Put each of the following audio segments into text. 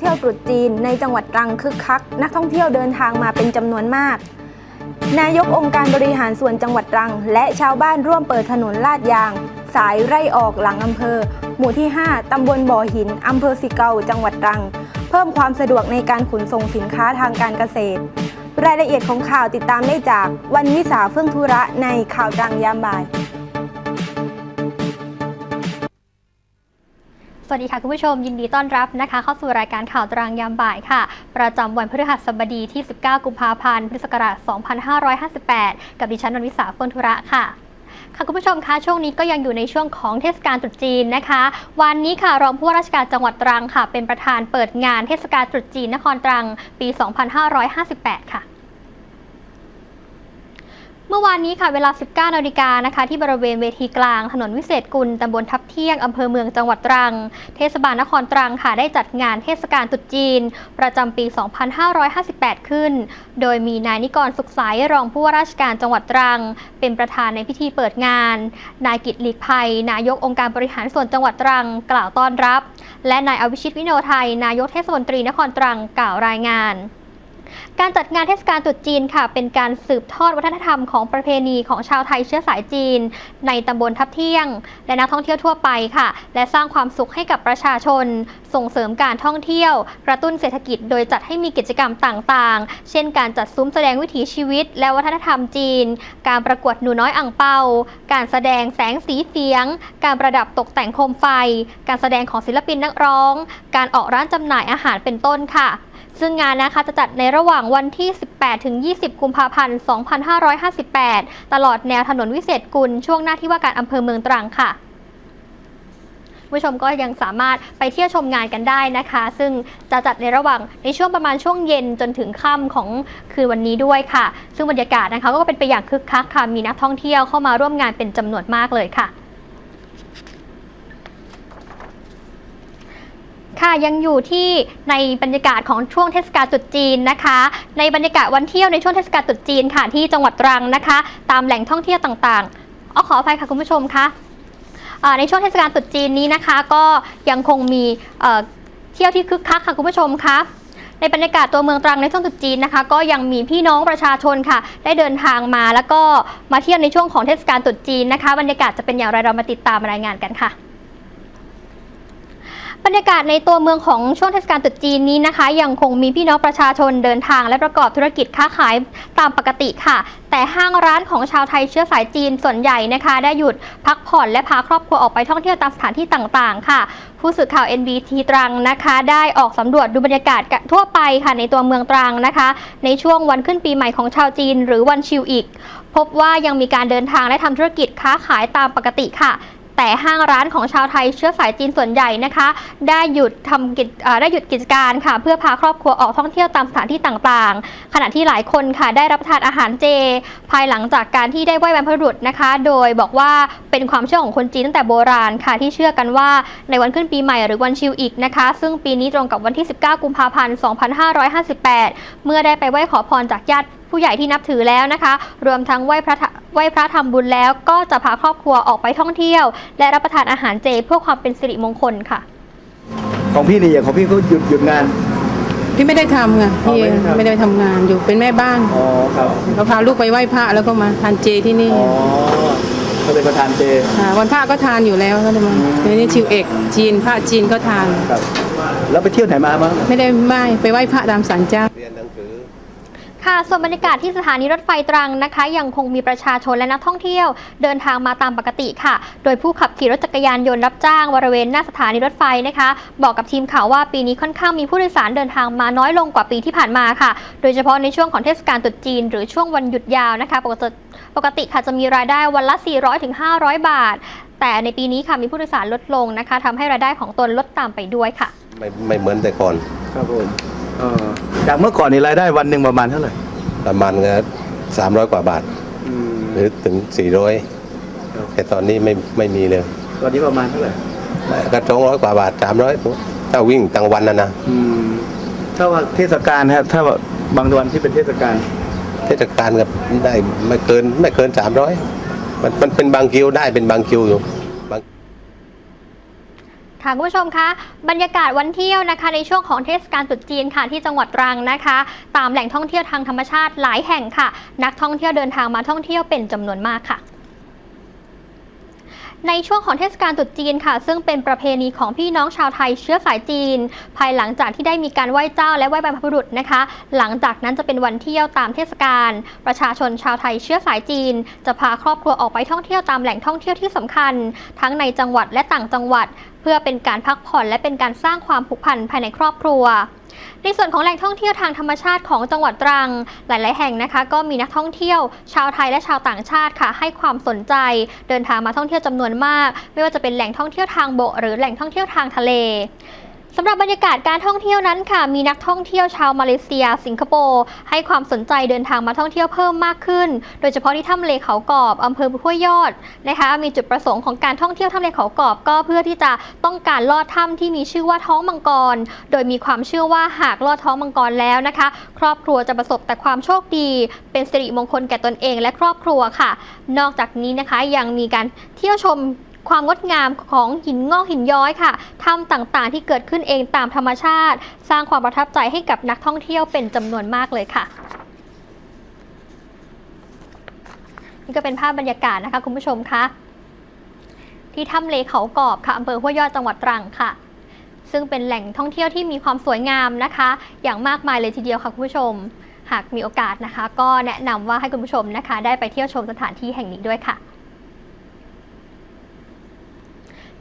เที่ยวตรุษจีนในจังหวัดตรังคึกคัก นักท่องเที่ยวเดินทางมาเป็นจำนวนมาก นายกองค์การบริหารส่วนจังหวัดตรัง และชาวบ้านร่วมเปิดถนนลาดยาง สายไร่ออกหลังอำเภอ หมู่ที่ 5 ตำบลบ่อหิน อำเภอสิเกาจังหวัดตรัง เพิ่มความสะดวกในการขนส่งสินค้าทางการเกษตร รายละเอียดของข่าวติดตามได้จากวันวิสาเฟื่องธุระในข่าวตรังยามบ่าย สวัสดีค่ะคุณผู้ชมยินดีต้อนรับนะคะ เข้าสู่รายการข่าวตรางยามบ่ายค่ะ ประจำวันพฤหัสบดีที่ 19 กุมภาพันธ์ พุทธศักราช 2558 กับดิฉันนนวิสาเฟื่องธุระค่ะค่ะคุณผู้ชมคะช่วงนี้ก็ยังอยู่ในช่วงของเทศกาลตรุษจีนนะคะ วันนี้ค่ะรองผู้ว่าราชการจังหวัดตรังค่ะ เป็นประธานเปิดงานเทศกาลตรุษจีนนครตรังปี 2558 ค่ะ เมื่อวานนี้ค่ะเวลา 19นาฬิกานะคะ ที่บริเวณเวทีกลาง ถนนวิเศษกุลตำบลทับเที่ยงอำเภอเมืองจังหวัดตรัง เทศบาลนครตรังค่ะได้จัดงานเทศกาลตรุษจีน ประจำปี 2558 ขึ้น โดยมีนายนิกรสุขใสรองผู้ว่าราชการจังหวัดตรัง เป็นประธานในพิธีเปิดงาน นายกิตหลีกภัย นายกองค์การบริหารส่วนจังหวัดตรัง กล่าวต้อนรับ และนายอวิชิตวิโนไทย นายกเทศมนตรีนครตรังกล่าวรายงาน การจัดงานเทศกาลตรุษจีนค่ะ เป็นการสืบทอดวัฒนธรรมของประเพณีของชาวไทยเชื้อสายจีน ในตำบลทับเที่ยง และนักท่องเที่ยวทั่วไปค่ะ และสร้างความสุขให้กับประชาชน ส่งเสริมการท่องเที่ยว กระตุ้นเศรษฐกิจโดยจัดให้มีกิจกรรมต่างๆ เช่น การจัดซุ้มแสดงวิถีชีวิต และวัฒนธรรมจีน การประกวดหนูน้อยอ่างเปา การแสดงแสงสีเสียง การประดับตกแต่งโคมไฟ การแสดงของศิลปินนักร้อง การออกร้านจำหน่ายอาหารเป็นต้นค่ะ ซึ่งงานนะคะจะจัดในระหว่างวันที่ 18 ถึง 20 กุมภาพันธ์ 2558 ตลอดแนวถนนวิเศษกุล ช่วงหน้าที่ว่าการอำเภอเมืองตรังค่ะผู้ชมก็ยังสามารถไปเที่ยวชมงานกันได้นะคะ ซึ่งจะจัดในระหว่างในช่วงประมาณช่วงเย็นจนถึงค่ำของคืนวันนี้ด้วยค่ะ ซึ่งบรรยากาศนะคะก็เป็นไปอย่างคึกคักค่ะมีนักท่องเที่ยวเข้ามาร่วมงานเป็นจำนวนมากเลยค่ะ ค่ะยังอยู่ที่ในบรรยากาศของช่วงเทศกาลตรุษจีนนะคะ ในบรรยากาศวันเที่ยวในช่วงเทศกาลตรุษจีนค่ะที่จังหวัดตรังนะคะ ตามแหล่งท่องเที่ยวต่างๆอ๋อขออภัยค่ะคุณผู้ชมคะในช่วงเทศกาลตรุษจีนนี้นะคะ ก็ยังคงมีเอ่อเที่ยวที่คึกคักค่ะคุณผู้ชมคะในบรรยากาศตัวเมืองตรังในช่วงตรุษจีนนะคะ ก็ยังมีพี่น้องประชาชนค่ะ ได้เดินทางมาแล้วก็มาเที่ยวในช่วงของเทศกาลตรุษจีนนะคะ บรรยากาศจะเป็นอย่างไรเรามาติดตามรายงานกันค่ะ บรรยากาศในตัวเมืองของช่วงเทศกาลตรุษจีนนี้นะคะ ยังคงมีพี่น้องประชาชนเดินทาง และประกอบธุรกิจค้าขายตามปกติค่ะ แต่ห้างร้านของชาวไทยเชื้อสายจีนส่วนใหญ่นะคะ ได้หยุดพักผ่อนและพาครอบครัวออกไปท่องเที่ยวตามสถานที่ต่างๆ ค่ะ ผู้สื่อข่าว NBT ตรังนะคะ ได้ออกสำรวจดูบรรยากาศทั่วไปค่ะในตัวเมืองตรังนะคะ ในช่วงวันขึ้นปีใหม่ของชาวจีน หรือวันชิวอีก พบว่ายังมีการเดินทางและทำธุรกิจค้าขายตามปกติค่ะ แต่ห้างร้านของชาวไทยเชื้อสายจีนส่วนใหญ่นะคะ ได้หยุดทำกิจได้หยุดกิจการค่ะ เพื่อพาครอบครัวออกท่องเที่ยวตามสถานที่ต่างๆ ขณะที่หลายคนค่ะได้รับประทานอาหารเจ ภายหลังจากการที่ได้ไหว้บรรพบุรุษนะคะ โดยบอกว่าเป็นความเชื่อของคนจีนตั้งแต่โบราณค่ะที่เชื่อกันว่าในวันขึ้นปีใหม่หรือวันชิวอีกนะคะ ซึ่งปีนี้ตรงกับวันที่ 19 กุมภาพันธ์ 2558 เมื่อได้ไปไหว้ขอพรจากญาติ ผู้ใหญ่ที่นับถือแล้วนะคะ รวมทั้งไหว้พระทะไหว้พระทำบุญแล้วก็จะพาครอบครัวออกไปท่องเที่ยว และรับประทานอาหารเจเพื่อความเป็นสิริมงคลค่ะ ของพี่นี่อย่างของพี่เขาหยุดหยุดงาน พี่ไม่ได้ทำไงอ๋อพี่ไม่ได้ทำ ไม่ได้ทำงานอยู่เป็นแม่บ้านอ๋อครับเขาพาลูกไปไหว้พระแล้วก็มาทานเจที่นี่อ๋อเขาเป็นประธานเจาวันพระก็ทานอยู่แล้วก็เลยมาในนี้ชิวเอกจีนพระจีนก็ทาน ครับ แล้วไปเที่ยวไหนมาบ้างไม่ได้ไม่ไปไหว้พระตามศาลเจ้า ค่ะ ส่วนบรรยากาศที่สถานีรถไฟตรังนะคะ ยังคงมีประชาชนและนักท่องเที่ยว เดินทางมาตามปกติค่ะ โดยผู้ขับขี่รถจักรยานยนต์รับจ้างบริเวณหน้าสถานีรถไฟนะคะ บอกกับทีมข่าวว่าปีนี้ค่อนข้างมีผู้โดยสารเดินทางมาน้อยลงกว่าปีที่ผ่านมาค่ะ โดยเฉพาะในช่วงของเทศกาลตรุษจีน หรือช่วงวันหยุดยาวนะคะ ปกติปกติค่ะจะมีรายได้วันละ 400-500 บาท แต่ในปีนี้ค่ะมีผู้โดยสารลดลงนะคะทำให้รายได้ของตนลดตามไปด้วยค่ะ ไม่ไม่เหมือนแต่ก่อน ครับผม เออจากเมื่อก่อนนี่รายได้วันหนึ่งประมาณเท่าไหร่ประมาณสามร้อยกว่าบาท อืม หรือถึงสี่ร้อยครับ แต่ตอนนี้ไม่ไม่มีเลยตอนนี้ประมาณเท่าไหร่ก็สองร้อยกว่าบาทสามร้อยถ้าวิ่งตั้งวันนะนะอืมถ้าว่าเทศกาลนะครับ ถ้าว่าบางวันที่เป็นเทศกาลเทศกาลก็ได้ไม่เกินไม่เกินสามร้อยมันมันเป็นบางคิวได้เป็นบางคิวอยู่บาง ค่ะคุณผู้ชมคะบรรยากาศวันเที่ยวนะคะ ในช่วงของเทศกาลตรุษจีนค่ะที่จังหวัดตรังนะคะ ตามแหล่งท่องเที่ยวทางธรรมชาติหลายแห่งค่ะ นักท่องเที่ยวเดินทางมาท่องเที่ยวเป็นจำนวนมากค่ะในช่วงของเทศกาลตรุษจีนค่ะ ซึ่งเป็นประเพณีของพี่น้องชาวไทยเชื้อสายจีน ภายหลังจากที่ได้มีการไหว้เจ้าและไหว้บรรพบุรุษนะคะ หลังจากนั้นจะเป็นวันเที่ยวตามเทศกาลประชาชนชาวไทยเชื้อสายจีน จะพาครอบครัวออกไปท่องเที่ยวตามแหล่งท่องเที่ยวที่สำคัญ ทั้งในจังหวัดและต่างจังหวัด เพื่อเป็นการพักผ่อนและเป็นการสร้างความผูกพันภายในครอบครัว ในส่วนของแหล่งท่องเที่ยวทางธรรมชาติของจังหวัดตรัง หลาย ๆ แห่งนะคะ ก็มีนักท่องเที่ยว ชาวไทยและชาวต่างชาติค่ะ ให้ความสนใจ เดินทางมาท่องเที่ยวจำนวนมาก ไม่ว่าจะเป็นแหล่งท่องเที่ยวทางบก หรือแหล่งท่องเที่ยวทางทะเล สำหรับบรรยากาศการท่องเที่ยวนั้นค่ะ มีนักท่องเที่ยวชาวมาเลเซีย สิงคโปร์ให้ความสนใจเดินทางมาท่องเที่ยวเพิ่มมากขึ้น โดยเฉพาะที่ถ้ำเลเขากอบอำเภอห้วยยอดนะคะ มีจุดประสงค์ของการท่องเที่ยวถ้ำเลเขากอบก็เพื่อที่จะต้องการลอดถ้ำที่มีชื่อว่าท้องมังกร โดยมีความเชื่อว่าหากลอดท้องมังกรแล้วนะคะ ครอบครัวจะประสบแต่ความโชคดี เป็นสิริมงคลแก่ตนเองและครอบครัวค่ะ นอกจากนี้นะคะยังมีการเที่ยวชม ความงดงามของหินงอกหินย้อยค่ะถ้ำต่างๆ ที่เกิดขึ้นเองตามธรรมชาติ สร้างความประทับใจให้กับนักท่องเที่ยวเป็นจำนวนมากเลยค่ะ นี่ก็เป็นภาพบรรยากาศนะคะคุณผู้ชมคะที่ถ้ำเลเขากอบค่ะอำเภอห้วยยอดจังหวัดตรังค่ะ ซึ่งเป็นแหล่งท่องเที่ยวที่มีความสวยงามนะคะ อย่างมากมายเลยทีเดียวค่ะคุณผู้ชม หากมีโอกาสนะคะ ก็แนะนำว่าให้คุณผู้ชมนะคะ ได้ไปเที่ยวชมสถานที่แห่งนี้ด้วยค่ะ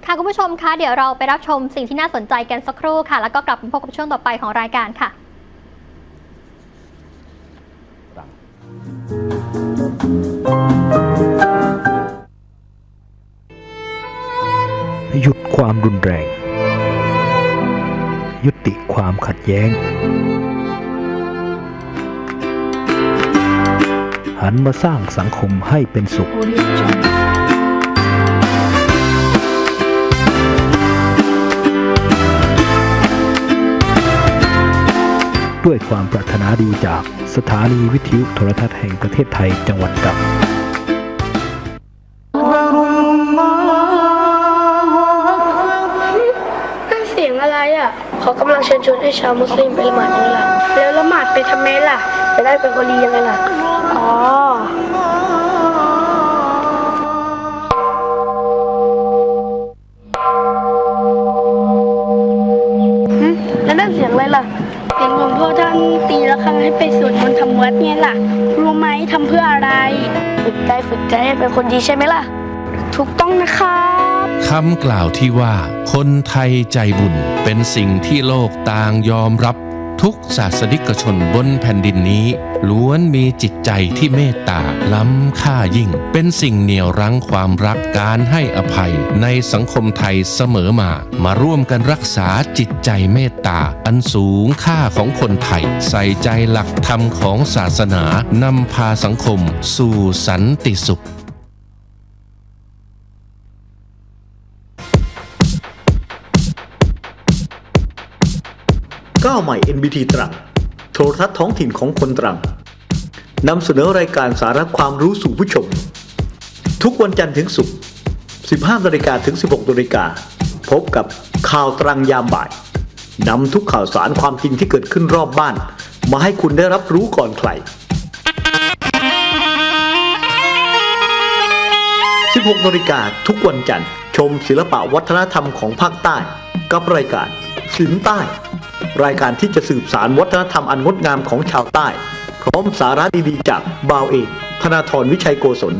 ค่ะคุณผู้ชมคะเดี๋ยวเราไปรับชมสิ่งที่น่าสนใจกันสักครู่ค่ะ แล้วก็กลับมาพบกับช่วงต่อไปของรายการค่ะหยุดความรุนแรง ยุติความขัดแย้ง หันมาสร้างสังคมให้เป็นสุข ด้วยความปรารถนาดีจากสถานีวิทยุโทรทัศน์แห่งประเทศไทยจังหวัดตรังเสียงอะไรอะเขากำลังเชิญชวนให้ชาวมุสลิมไปละหมาดยังไงล่ะ แล้วละหมาดไปทำไมล่ะ จะได้เป็นคนดียังไงล่ะ อ๋อ เป็นคนดีใช่ไหมล่ะ ถูกต้องนะครับคำกล่าวที่ว่า คนไทยใจบุญเป็นสิ่งที่โลกต่างยอมรับ ทุกศาสนิกชนบนแผ่นดินนี้ ล้วนมีจิตใจที่เมตตาล้ำค่ายิ่ง เป็นสิ่งเหนี่ยวรั้งความรักการให้อภัยในสังคมไทยเสมอมา มาร่วมกันรักษาจิตใจเมตตา อันสูงค่าของคนไทย ใส่ใจหลักธรรมของศาสนานำพาสังคมสู่สันติสุขาวใหม่ NBT ตรัง โทรทัศน์ท้องถิ่นของคนตรังนำเสนอรายการสาระความรู้สู่ผู้ชม ทุกวันจันทร์ถึงศุกร์ 15นาฬิกาถึง 16นาฬิกาพบกับข่าวตรังยามบ่ายนำทุกข่าวสารความจริงที่เกิดขึ้นรอบบ้าน มาให้คุณได้รับรู้ก่อนใคร 16นาฬิกาทุกวันจันทร์ ชมศิลปะวัฒนธรรมของภาคใต้ กับรายการศิลป์ใต้ รายการที่จะสืบสารวัฒนธรรมอันงดงามของชาวใต้ พร้อมสาระดีๆจากบาวเอกธนาธรวิชัยโกศล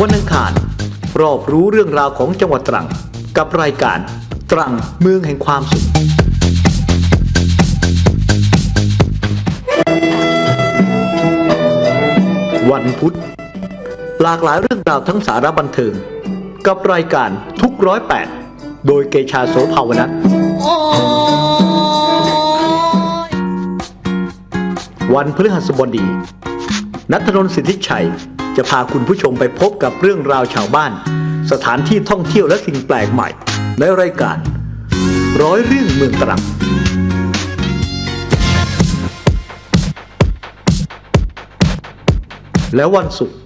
วันอังคารรอบรู้เรื่องราวของจังหวัดตรัง กับรายการตรังเมืองแห่งความสุข วันพุธหลากหลายเรื่องราวทั้งสาระบันเทิง กับรายการทุกร้อยแปด โดยเกชาโสภาวนัทวันพฤหัสบดี นัทนนท์สิทธิชัย จะพาคุณผู้ชมไปพบกับเรื่องราวชาวบ้าน สถานที่ท่องเที่ยวและสิ่งแปลกใหม่ ในรายการ ร้อยเรื่องเมืองตรังและวันศุกร์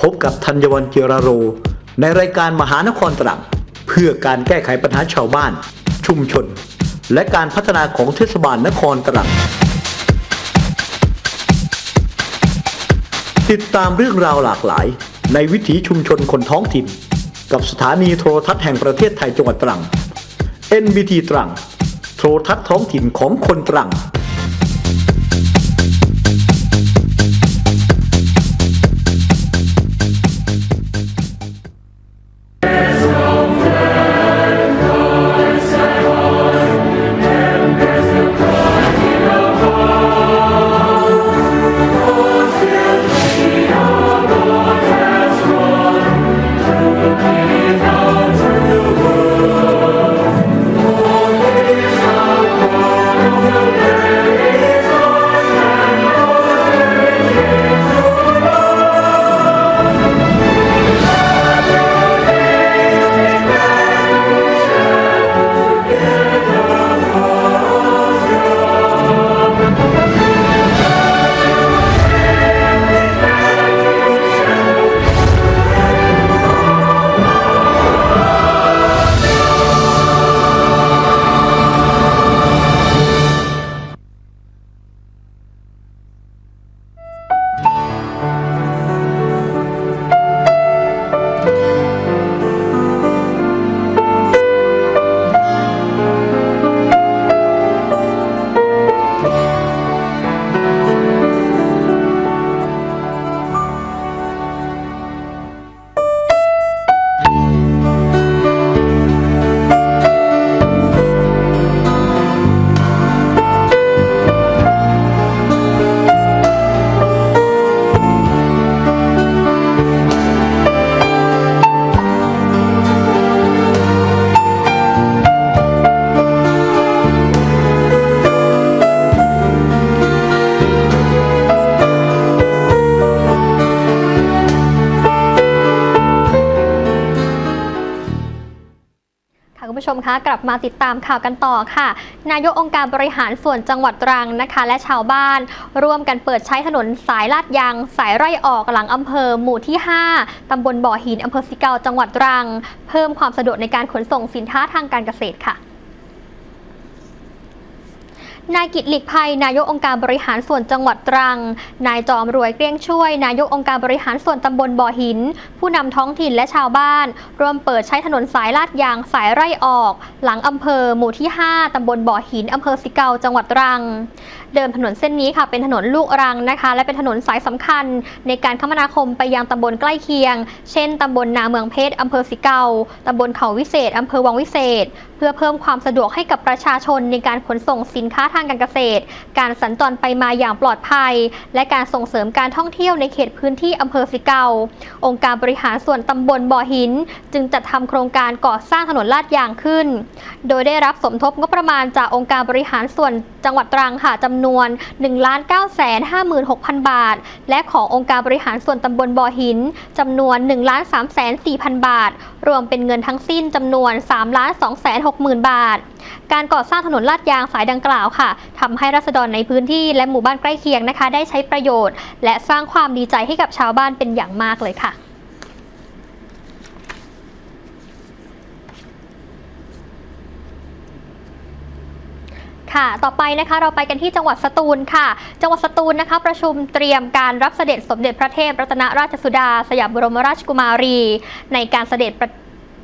พบกับธัญวันเจยรโร ในรายการมหานครตรัง เพื่อการแก้ไขปัญหาชาวบ้าน ชุมชน และการพัฒนาของเทศบาลนครตรังติดตามเรื่องราวหลากหลาย ในวิถีชุมชนคนท้องถิ่น กับสถานีโทรทัศน์แห่งประเทศไทยจังหวัดตรัง NBT ตรัง โทรทัศน์ท้องถิ่นของคนตรัง คะคุณผู้ชมคะกลับมาติดตามข่าวกันต่อค่ะ นายกองค์การบริหารส่วนจังหวัดตรังนะคะ และชาวบ้าน ร่วมกันเปิดใช้ถนนสายลาดยาง สายไร่ออกหลังอำเภอหมู่ที่ 5 ตำบลบ่อหินอำเภอสิเกาจังหวัดตรัง เพิ่มความสะดวกในการขนส่งสินค้าทางการเกษตรค่ะ นายกิตหลีกภัย นายกองค์การบริหารส่วนจังหวัดตรัง นายจอมรวยเกลี้ยงช่วย นายกองค์การบริหารส่วนตำบลบ่อหิน ผู้นำท้องถิ่นและชาวบ้าน ร่วมเปิดใช้ถนนสายลาดยางสายไร่ออก หลังอำเภอหมู่ที่ 5ตำบลบ่อหินอำเภอสิเกาจังหวัดตรัง เดิมถนนเส้นนี้ค่ะ เป็นถนนลูกรังนะคะ และเป็นถนนสายสำคัญ ในการคมนาคมไปยังตำบลใกล้เคียง เช่นตำบลนาเมืองเพชรอำเภอสิเกาตำบลเขาวิเศษอำเภอวังวิเศษ เพื่อเพิ่มความสะดวกให้กับประชาชนในการขนส่งสินค้าทางการเกษตร การสัญจรไปมาอย่างปลอดภัย และการส่งเสริมการท่องเที่ยวในเขตพื้นที่อำเภอสิเกาองค์การบริหารส่วนตำบลบ่อหิน จึงจัดทำโครงการก่อสร้างถนนลาดยางขึ้น โดยได้รับสมทบงบประมาณจากองค์การบริหารส่วนจังหวัดตรังค่ะจำนวน 1 9 5 6 0 0 0 บาท และขององค์การบริหารส่วนตำบลบ่อหินจำนวน 1 3 4 0 0 0 บาท รวมเป็นเงินทั้งสิ้นจำนวน 3 2 6 0 0 0 บาท การก่อสร้างถนนลาดยางสายดังกล่าวค่ะทำให้รัษฎรในพื้นที่และหมู่บ้านใกล้เคียงนะคะ ได้ใช้ประโยชน์ และสร้างความดีใจให้กับชาวบ้านเป็นอย่างมากเลยค่ะ ค่ะ ต่อไปนะคะเราไปกันที่จังหวัดสตูลค่ะ จังหวัดสตูลนะคะ ประชุมเตรียมการรับเสด็จสมเด็จพระเทพรัตนราชสุดา สยามบรมราชกุมารี ในการเสด็จ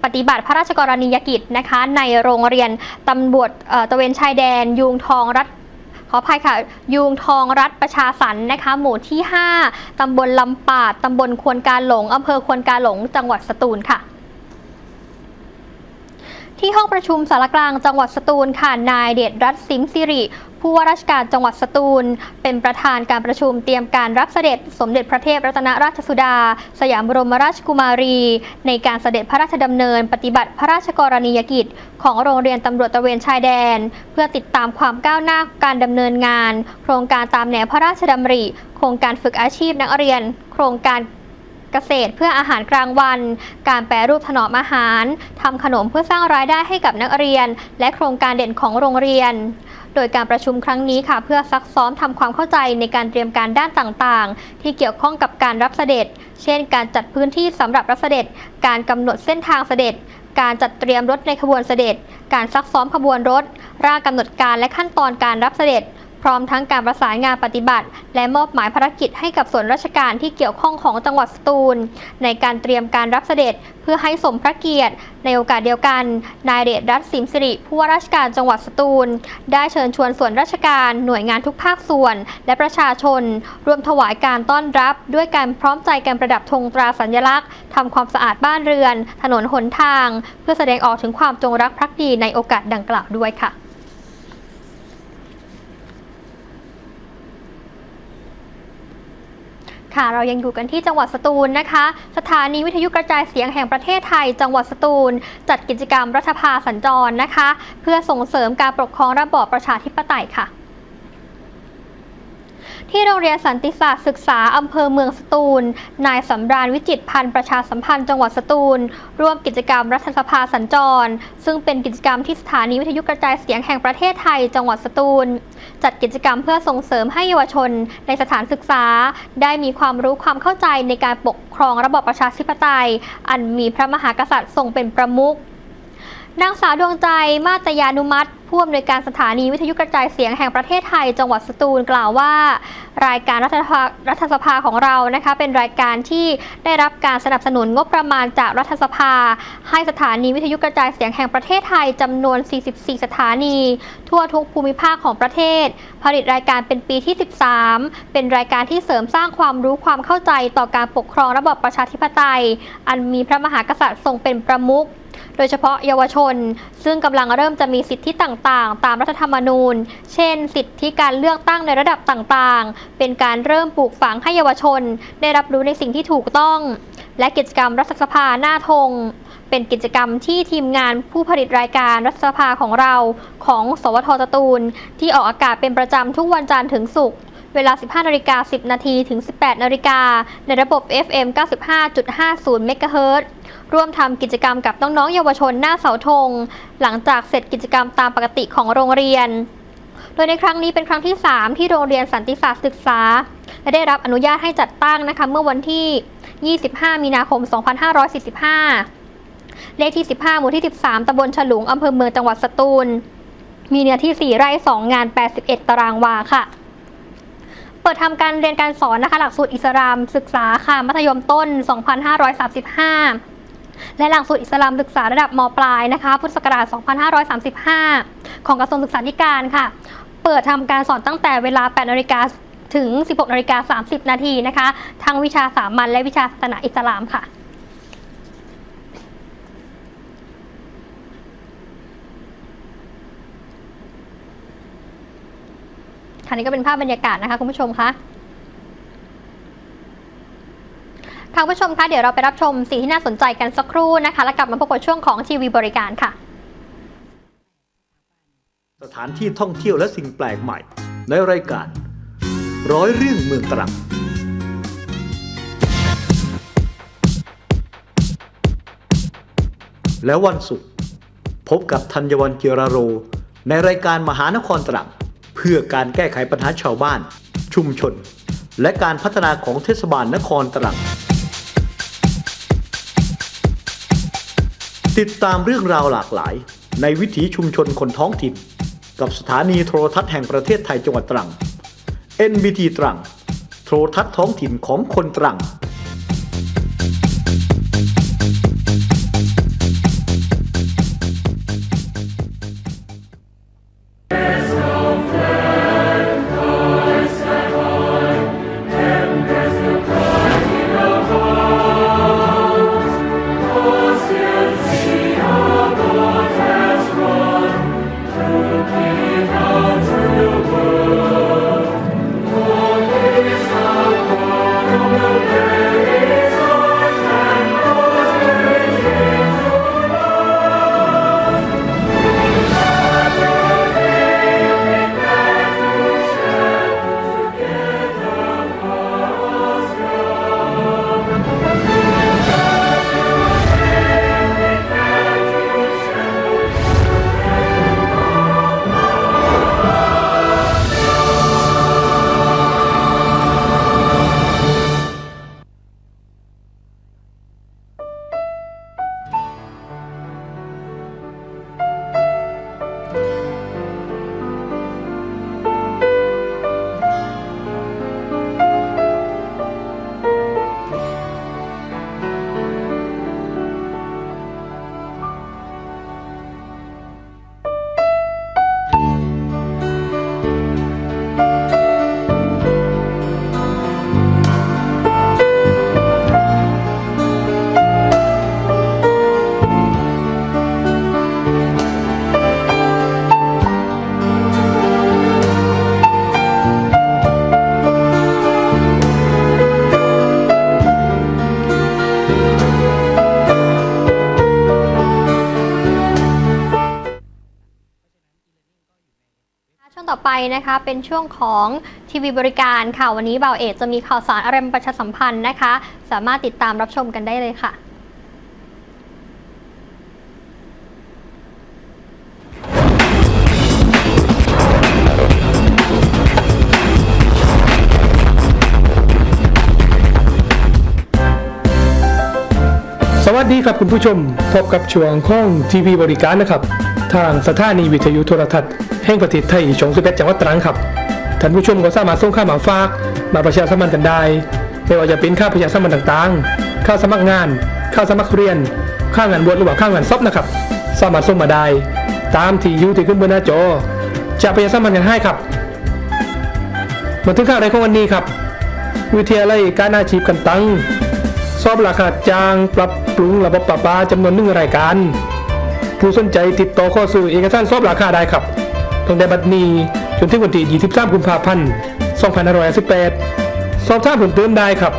ปฏิบัติพระราชกรณียกิจนะคะ ในโรงเรียนตำรวจตะเวนชายแดนยูงทองรัฐขออภัยค่ะยูงทองรัฐประชาสรรนะคะ หมู่ที่ 5 ตำบลลำปาดตำบลควนกาหลงอำเภอควนกาหลง จังหวัดสตูลค่ะ ที่ห้องประชุมสารกลางจังหวัดสตูลค่ะ นายเดชรัตน์สิมสิริ ผู้ว่าราชการจังหวัดสตูล เป็นประธานการประชุมเตรียมการรับเสด็จ สมเด็จพระเทพรัตนราชสุดา สยามบรมราชกุมารี ในการเสด็จพระราชดำเนิน ปฏิบัติพระราชกรณียกิจ ของโรงเรียนตำรวจตระเวนชายแดน เพื่อติดตามความก้าวหน้าการดำเนินงาน โครงการตามแนวพระราชดำริ โครงการฝึกอาชีพนักเรียน โครงการ เกษตรเพื่ออาหารกลางวัน การแปรรูปถนอมอาหาร ทำขนมเพื่อสร้างรายได้ให้กับนักเรียน และโครงการเด่นของโรงเรียน โดยการประชุมครั้งนี้ค่ะ เพื่อซักซ้อมทำความเข้าใจในการเตรียมการด้านต่างๆ ที่เกี่ยวข้องกับการรับเสด็จ เช่น การจัดพื้นที่สำหรับรับเสด็จ การกำหนดเส้นทางเสด็จการจัดเตรียมรถในขบวนเสด็จ การซักซ้อมขบวนรถ ร่างกำหนดการและขั้นตอนการรับเสด็จ ร้อมทั้งการประสานงานปฏิบัติ และมอบหมายภารกิจให้กับส่วนราชการที่เกี่ยวข้องของจังหวัดสตูล ในการเตรียมการรับเสด็จเพื่อให้สมพระเกียรติ ในโอกาสเดียวกัน นายเดชรัตน์สิมสิริผู้ว่าราชการจังหวัดสตูล ได้เชิญชวนส่วนราชการหน่วยงานทุกภาคส่วน และประชาชนรวมถวายการต้อนรับ ด้วยการพร้อมใจการประดับธงตราสัญลักษณ์ทำความสะอาดบ้านเรือน ถนนหนทาง เพื่อแสดงออกถึงความจงรักภักดีในโอกาสดังกล่าวด้วยค่ะ ค่ะ เรายังอยู่กันที่จังหวัดสตูลนะคะ สถานีวิทยุกระจายเสียงแห่งประเทศไทย จังหวัดสตูล จัดกิจกรรมรัฐภาสัญจรนะคะ เพื่อส่งเสริมการปกครองระบอบประชาธิปไตยค่ะ ที่โรงเรียนสันติศาสตร์ศึกษาอำเภอเมืองสตูล นายสำราญวิจิตรพันธ์ประชาสัมพันธ์จังหวัดสตูล ร่วมกิจกรรมรัฐสภาสัญจร ซึ่งเป็นกิจกรรมที่สถานีวิทยุกระจายเสียงแห่งประเทศไทย จังหวัดสตูล จัดกิจกรรมเพื่อส่งเสริมให้เยาวชน ในสถานศึกษา ได้มีความรู้ความเข้าใจในการปกครองระบอบประชาธิปไตย อันมีพระมหากษัตริย์ทรงเป็นประมุข นางสาวดวงใจมาตยานุมัติผู้อำนวยการสถานีวิทยุกระจายเสียงแห่งประเทศไทย จังหวัดสตูลกล่าวว่า รายการรัฐสภารัฐสภาของเรานะคะเป็นรายการที่ได้รับการสนับสนุนงบประมาณจากรัฐสภา ให้สถานีวิทยุกระจายเสียงแห่งประเทศไทยจำนวน 44 สถานี ทั่วทุกภูมิภาคของประเทศ ผลิตรายการเป็นปีที่ 13 เป็นรายการที่เสริมสร้างความรู้ความเข้าใจต่อการปกครองระบอบประชาธิปไตย อันมีพระมหากษัตริย์ทรงเป็นประมุข โดยเฉพาะเยาวชน ซึ่งกำลังเริ่มจะมีสิทธิต่างๆ ตามรัฐธรรมนูญ เช่น สิทธิการเลือกตั้งในระดับต่างๆ เป็นการเริ่มปลูกฝังให้เยาวชน ได้รับรู้ในสิ่งที่ถูกต้อง และกิจกรรมรัฐสภาหน้าธงเป็นกิจกรรมที่ทีมงานผู้ผลิตรายการรัฐสภาของเรา ของ สวทสตูลที่ออกอากาศเป็นประจำทุกวันจันทร์ถึงศุกร์ เวลา 15นาฬิกา10 นาทีถึง 18นาฬิกาในระบบ FM 95.50เมกะเฮิรตร่วมทำกิจกรรมกับน้องๆเยาวชนหน้าเสาธง หลังจากเสร็จกิจกรรมตามปกติของโรงเรียน โดยในครั้งนี้เป็นครั้งที่ 3 ที่โรงเรียนสันติศาสตร์ศึกษา และได้รับอนุญาตให้จัดตั้งนะคะเมื่อวันที่ 25 มีนาคม 2545 เลขที่ 15 หมู่ที่ 13ตำบลฉลุงอำเภอเมืองจังหวัดสตูล มีเนื้อที่ 4 ไร่ 2 งาน 81 ตารางวาค่ะ เปิดทำการเรียนการสอนนะคะหลักสูตรอิสลามศึกษาค่ะมัธยมต้น 2535 และหลักสูตรอิสลามศึกษาระดับมปลายนะคะพุทธศักราช 2535 ของกระทรวงศึกษาธิการค่ะ เปิดทำการสอนตั้งแต่เวลา 8นาฬิกาถึง 16นาฬิกา30 นาทีนะคะ ทั้งวิชาสามัญและวิชาศาสนาอิสลามค่ะ ค่ะนี่ก็เป็นภาพบรรยากาศนะคะคุณผู้ชมคะค่ะคุณผู้ชมคะเดี๋ยวเราไปรับชมสิ่งที่น่าสนใจกันสักครู่นะคะ แล้วกลับมาพบกับช่วงของทีวีบริการค่ะ สถานที่ท่องเที่ยวและสิ่งแปลกใหม่ ในรายการ ร้อยเรื่องเมืองตรังแล้ววันศุกร์พบกับธัญวันเกียรโร ในรายการมหานครตรัง พื่อการแก้ไขปัญหาชาวบ้าน ชุมชน และการพัฒนาของเทศบาลนครตรังติดตามเรื่องราวหลากหลาย ในวิถีชุมชนคนท้องถิ่น กับสถานีโทรทัศน์แห่งประเทศไทยจังหวัดตรัง NBT ตรัง โทรทัศน์ท้องถิ่นของคนตรัง นะคะ เป็นช่วงของทีวีบริการค่ะวันนี้บ่าวเอกจะมีข่าวสารอะไรมประชาสัมพันธ์นะคะ สามารถติดตามรับชมกันได้เลยค่ะสวัสดีครับคุณผู้ชมพบกับช่วงข้องทีวีบริการนะครับ ทางสถานีวิทยุโทรทัศน์แห่งประเทศไทยชงสิบเอ็ดจังหวัดตรังครับท่านผู้ชมก็สามารถส่งข้ามาฝาก มาประชาสัมพันธ์กันได้ไม่ว่าจะเป็นค่าประชาสัมพันธ์ต่างๆ ค่าสมัครงาน ค่าสมัครเรียน ค่างานบวชหรือว่าค่างานซอบนะครับ สามารถส่งมาได้ ตามที่อยู่ที่ขึ้นบนหน้าจอ จะประชาสัมพันธ์กันให้ครับมาถึงข่าวในของวันนี้ครับ วิทยาลัยการอาชีพกันตังสอบราคาจ้างปรับปรุงระบบประปาจำนวนหนึ่งรายการ ผู้สนใจติดต่อข้อสื่อเอกสารสอบราคาได้ครับตั้งแต่บัดนี้จนถึงวันที่23กุมภาพันธ์2518สอบถามเพิ่มเติมได้ครับ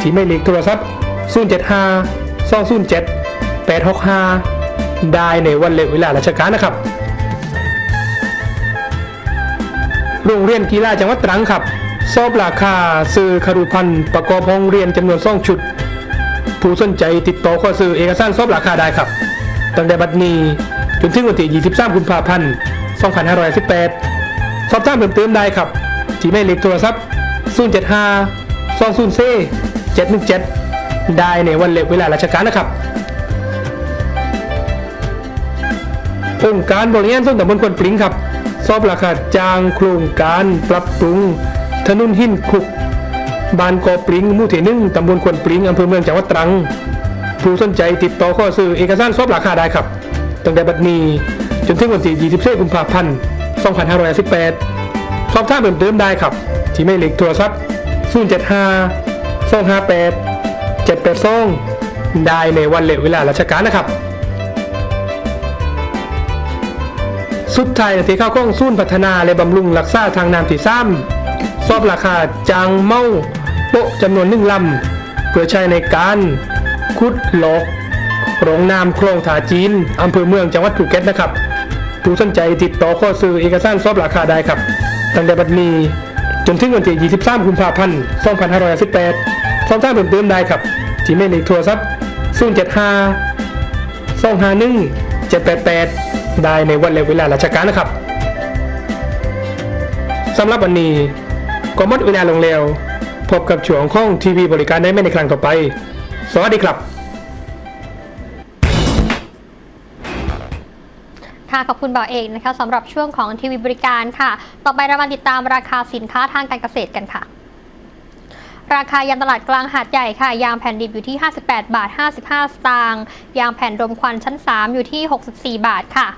ที่หมายเลขโทรศัพท์ 075 207 865 ได้ในวันและเวลาราชการนะครับ โรงเรียนกีฬาจังหวัดตรังครับสอบราคาซื้อคารุพันธ์ประกอบห้องเรียนจำนวน2ชุด ผู้สนใจติดต่อข้อซื้อเอกสารสอบราคาได้ครับ ตั้งแต่บัดนี้จนถึงวันที่ 23 กุมภาพันธ์ 2518 สอบถามเพิ่มเติมได้ครับ ที่หมายเลขโทรศัพท์ 075 20 717 ได้ในวันและเวลาราชการนะครับ องค์การบริหารส่วนตำบลควนปริงครับ สอบราคาจ้างโครงการปรับปรุง ถนนหินคุกบ้านกอปริงมู่ที่หนึ่งตำบลควนปริงอำเภอเมืองจังหวัดตรัง ผู้สนใจติดต่อข้อซื้อเอกสารสอบราคาได้ครับ ตั้งแต่บัดนี้จนถึงวันที่24กุมภาพันธ์2518 สอบถามเพิ่มเติมได้ครับ ที่หมายเลขโทรศัพท์ 075 258 782 ได้ในวันและเวลาราชการนะครับ สุดท้ายที่เข้าข้องศูนย์พัฒนาและบำรุงรักษาทางน้ำที่ซ้ำสอบราคาจางเมาโปะจำนวนหนึ่งลำเพื่อใช้ในการ ขุดหลอกโรงน้ำคลองถาจีนอำเภอเมืองจังหวัดภูเก็ตนะครับผู้สนใจติดต่อข้อซื้อเอกสารสอบราคาได้ครับ ตั้งแต่บัดนี้จนถึงวันที่23กุมภาพันธ์2518สอบถามเพิ่มเติมได้ครับ ที่หมายเลขโทรศัพท์075 251 788 ได้ในวันและเวลาราชการนะครับสำหรับวันนี้ก็หมดเวลาลงแล้ว พบกับช่วงของทีวีบริการได้ไม่ในครั้งต่อไป สวัสดีครับ ค่ะขอบคุณบ่าวเอกนะคะสำหรับช่วงของทีวีบริการค่ะ ต่อไปเรามาติดตามราคาสินค้าทางการเกษตรกันค่ะราคายางตลาดกลางหาดใหญ่ค่ะ ยางแผ่นดิบอยู่ที่ 58 บาท 55 สตางค์ยางแผ่นรมควันชั้น 3 อยู่ที่ 64 บาทค่ะ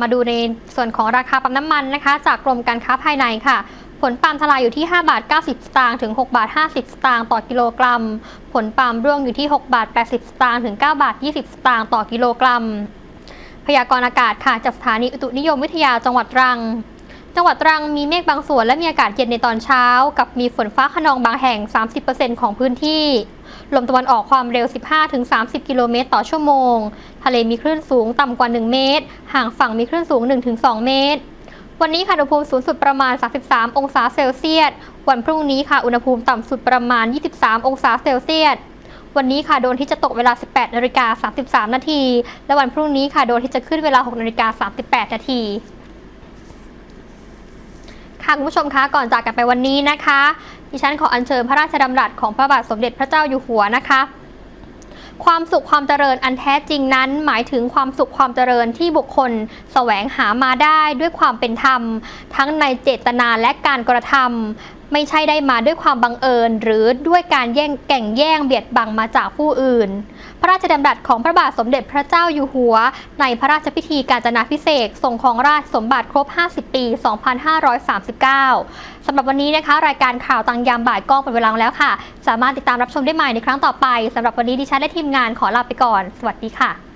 มาดูในส่วนของราคาปั๊มน้ำมันนะคะ จากกรมการค้าภายในค่ะ ผลปาล์มทลายอยู่ที่ 5 บาท 90 สตางค์ถึง 6 บาท 50 สตางค์ต่อกิโลกรัม ผลปาล์มร่วงอยู่ที่ 6 บาท 80 สตางค์ถึง 9 บาท 20 สตางค์ต่อกิโลกรัม พยากรณ์อากาศค่ะจากสถานีอุตุนิยมวิทยาจังหวัดตรัง จังหวัดตรังมีเมฆบางส่วนและมีอากาศเย็นในตอนเช้า กับมีฝนฟ้าขนองบางแห่ง 30%ของพื้นที่ ลมตะวันออกความเร็ว 15-30 กิโลเมตรต่อชั่วโมง ทะเลมีคลื่นสูงต่ำกว่า 1 เมตร ห่างฝั่งมีคลื่นสูง 1-2 เมตร วันนี้ค่ะอุณหภูมิสูงสุดประมาณ 33 องศาเซลเซียส วันพรุ่งนี้ค่ะอุณหภูมิต่ำสุดประมาณ 23 องศาเซลเซียส วันนี้ค่ะโดนที่จะตกเวลา 18นาฬิกา33 นาที และวันพรุ่งนี้ค่ะโดนที่จะขึ้นเวลา 6นาฬิกา38 นาทีค่ะคุณผู้ชมคะก่อนจากกันไปวันนี้นะคะ ดิฉันขออัญเชิญพระราชดำรัสของพระบาทสมเด็จพระเจ้าอยู่หัวนะคะ ความสุขความเจริญอันแท้จริงนั้น หมายถึงความสุขความเจริญที่บุคคล แสวงหามาได้ด้วยความเป็นธรรม ทั้งในเจตนาและการกระทำ ไม่ใช่ได้มาด้วยความบังเอิญ หรือด้วยการแย่งแก่งแย่งเบียดบังมาจากผู้อื่น พระราชดำรัสของพระบาทสมเด็จพระเจ้าอยู่หัว ในพระราชพิธีการจนาพิเศษส่งของราชสมบัติครบ 50 ปี 2539 สำหรับวันนี้นะคะ รายการข่าวตังยามบ่ายก็หมดเวลาแล้วค่ะ สามารถติดตามรับชมได้ใหม่ในครั้งต่อไปสำหรับวันนี้ดิฉันและทีมงานขอลาไปก่อน สวัสดีค่ะ